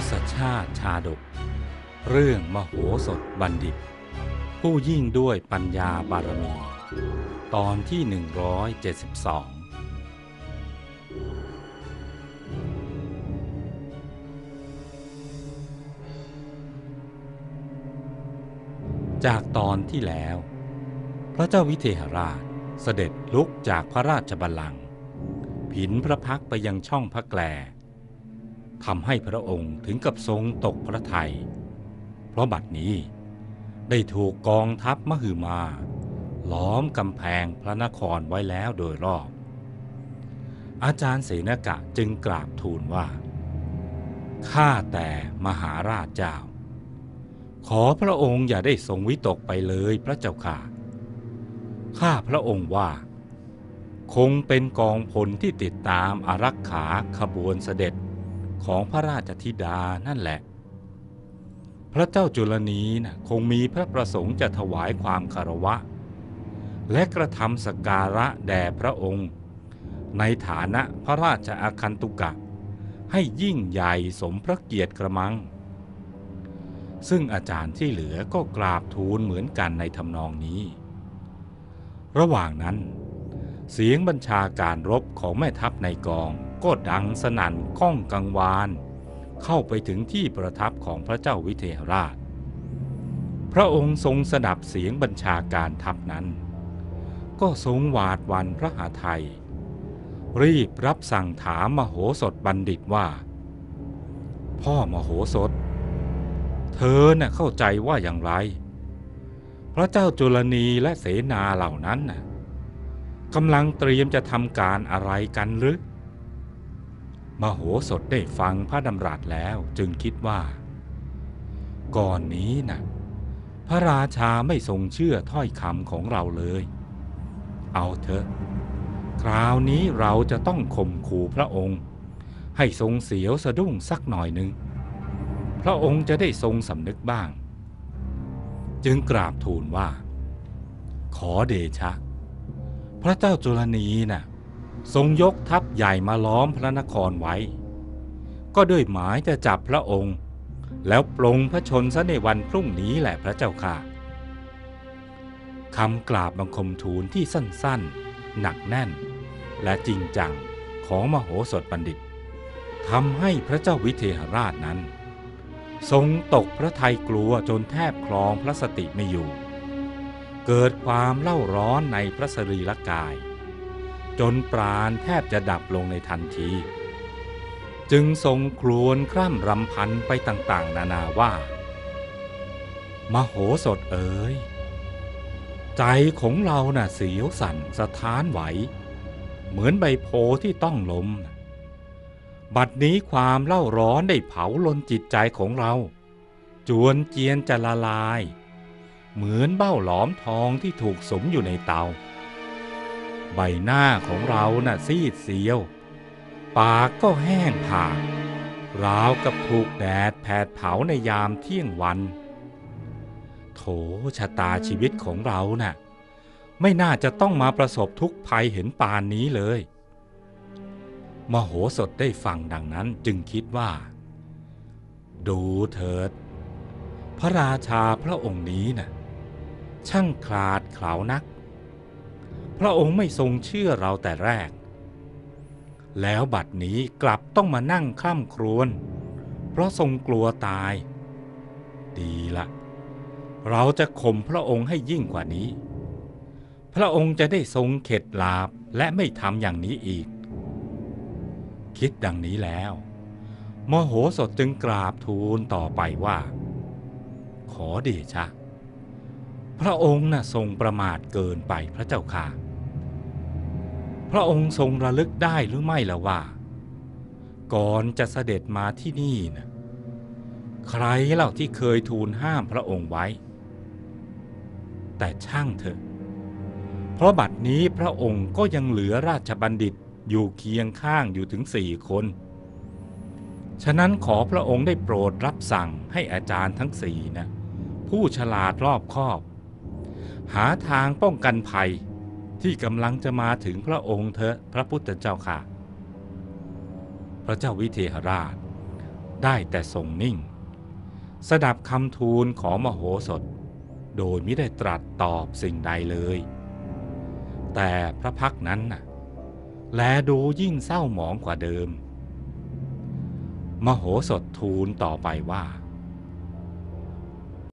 ชาติชาดก เรื่องมโหสถบัณฑิต ผู้ยิ่งด้วยปัญญาบารมี ตอนที่ 172 จากตอนที่แล้ว พระเจ้าวิเทหราชเสด็จลุกจากพระราชบัลลังก์ผินพระพักไปยังช่องพระแกล ทำให้พระองค์ถึงกับทรงตกพระทัย เพราะบัดนี้ได้ถูกกองทัพมหึมา ล้อมกำแพงพระนครไว้แล้วโดยรอบ อาจารย์เสนกะจึงกราบทูลว่า ข้าแต่มหาราชเจ้า ขอพระองค์อย่าได้ทรงวิตกไปเลยพระเจ้าค่ะ ข้าพระองค์ว่า คงเป็นกองพลที่ติดตามอารักขาขบวนเสด็จ ของพระราชธิดานั่นแหละ พระเจ้าจุลนีนะคงมีพระประสงค์จะถวายความคารวะ และกระทำสการะแด่พระองค์ ในฐานะพระราชอาคันตุกะ ให้ยิ่งใหญ่สมพระเกียรติกระมัง ซึ่งอาจารย์ที่เหลือก็กราบทูลเหมือนกันในทำนองนี้ ระหว่างนั้น เสียงบัญชาการรบของแม่ทัพในกองก็ดังสนั่นก้องกังวาน เข้าไปถึงที่ประทับของพระเจ้าวิเทหราช พระองค์ทรงสดับเสียงบัญชาการทัพนั้น ก็ทรงหวาดวันพระหาไทย รีบรับสั่งถามมโหสถบัณฑิตว่า พ่อมโหสถ เธอน่ะเข้าใจว่าอย่างไร พระเจ้าจุลนีและเสนาเหล่านั้นน่ะ กำลังเตรียมจะทำการอะไรกันหรือ มโหสถได้ฟังพระดำรัสแล้วจึงคิดว่า ก่อนนี้นะ่ะพระราชาไม่ทรงเชื่อถ้อยคำของเราเลย เอาเถอะ คราวนี้เราจะต้องข่มขู่พระองค์ ให้ทรงเสียวสะดุ้งสักหน่อยหนึ่ง พระองค์จะได้ทรงสำนึกบ้าง จึงกราบทูลว่า ขอเดชะ พระเจ้าจุลนีน่ะทรงยกทัพใหญ่มาล้อมพระนครไว้ ก็ด้วยหมายจะจับพระองค์ แล้วปลงพระชนซะในวันพรุ่งนี้แหละพระเจ้าค่ะคำกราบบังคมทูลที่สั้นๆ หนักแน่น และจริงจังของมโหสถบัณฑิตทำให้พระเจ้าวิเทหราชนั้น ทรงตกพระทัยกลัวจนแทบคลองพระสติไม่อยู่ เกิดความเล่าร้อนในพระสรีรกาย จนปราณแทบจะดับลงในทันที จึงทรงครวญคร่ำรำพันไปต่างๆ นานาว่า มโหสถเอ๋ยใจของเราน่ะเสียวสั่นสะท้านไหว เหมือนใบโพที่ต้องลม บัดนี้ความเล่าร้อนได้เผาลนจิตใจของเรา จวนเจียนจะละลาย เหมือนเบ้าหลอมทองที่ถูกสมอยู่ในเตา ใบหน้าของเราน่ะซีดเสียว ปากก็แห้งผากราวกับถูกแดดแผดเผาในยามเที่ยงวัน โถชะตาชีวิตของเราน่ะ ไม่น่าจะต้องมาประสบทุกข์ภัยเห็นปานนี้เลย มโหสถได้ฟังดังนั้นจึงคิดว่า ดูเถิด พระราชาพระองค์นี้น่ะ ช่างคลาดเขลานัก พระองค์ไม่ทรงเชื่อเราแต่แรก แล้วบัดนี้กลับต้องมานั่งคล่ำครวญเพราะทรงกลัวตาย ดีละ เราจะข่มพระองค์ให้ยิ่งกว่านี้ พระองค์จะได้ทรงเข็ดลาบและไม่ทำอย่างนี้อีก คิดดังนี้แล้วมโหสถจึงกราบทูลต่อไปว่า ขอเดชะ พระองค์น่ะทรงประมาทเกินไปพระเจ้าค่ะ พระองค์ทรงระลึกได้หรือไม่ล่ะว่า ก่อนจะเสด็จมาที่นี่นะใครเล่าที่เคยทูลห้ามพระองค์ไว้ แต่ช่างเถอะ เพราะบัดนี้พระองค์ก็ยังเหลือราชบัณฑิตอยู่เคียงข้างอยู่ถึงสี่คน ฉะนั้นขอพระองค์ได้โปรดรับสั่งให้อาจารย์ทั้งสี่นะผู้ฉลาดรอบคอบ หาทางป้องกันภัยที่กำลังจะมาถึงพระองค์เถอะพระพุทธเจ้าค่ะ พระเจ้าวิเทหราช ได้แต่ทรงนิ่ง สดับคำทูลของมโหสถ โดยไม่ได้ตรัสตอบสิ่งใดเลย แต่พระพักนั้นน่ะ แลดูยิ่งเศร้าหมองกว่าเดิม มโหสถทูลต่อไปว่า